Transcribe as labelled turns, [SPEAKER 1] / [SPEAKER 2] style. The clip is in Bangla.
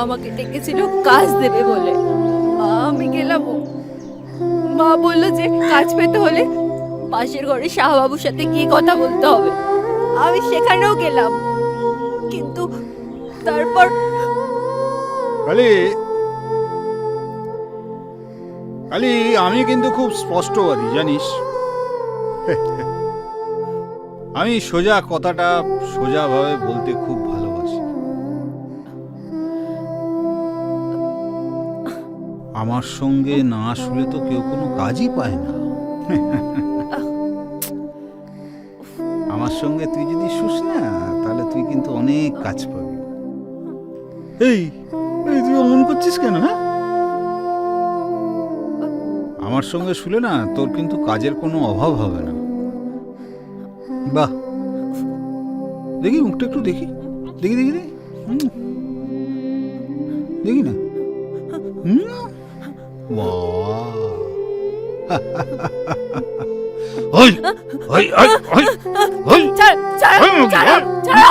[SPEAKER 1] আমাকে ডেকেছিল কাজ দেবে বলে। আমি গেলাম মা বলল যে কাজ পেতে হলে পাশের ঘরে শাহবাবুর সাথে গিয়ে কথা বলতে হবে। আমি সেখানেও গেলাম। কিন্তু তারপর
[SPEAKER 2] কালি কালি, আমি কিন্তু খুব স্পষ্টবাদী, জানিস? আমি সোজা কথাটা সোজাভাবে বলতে খুব ভালোবাসি আমার সঙ্গে না শুলে তো কেউ কোনো কাজই পায় না। আমার সঙ্গে তুই যদি শুস না তাহলে তুই কিন্তু অনেক কাজ পাবি। এই এই তুই অমন করছিস কেন হ্যাঁ? আমার সঙ্গে শুলে না তোর কিন্তু কাজের কোনো অভাব হবে না। বাহ। দেখি মুখটা একটু দেখি। দেখি দেখি দেখি। না। হুম। หมอ เฮ้ย
[SPEAKER 1] เฮ้ย เฮ้ย เฮ้ย เฮ้ยเช่ใเจ้ช่ใช่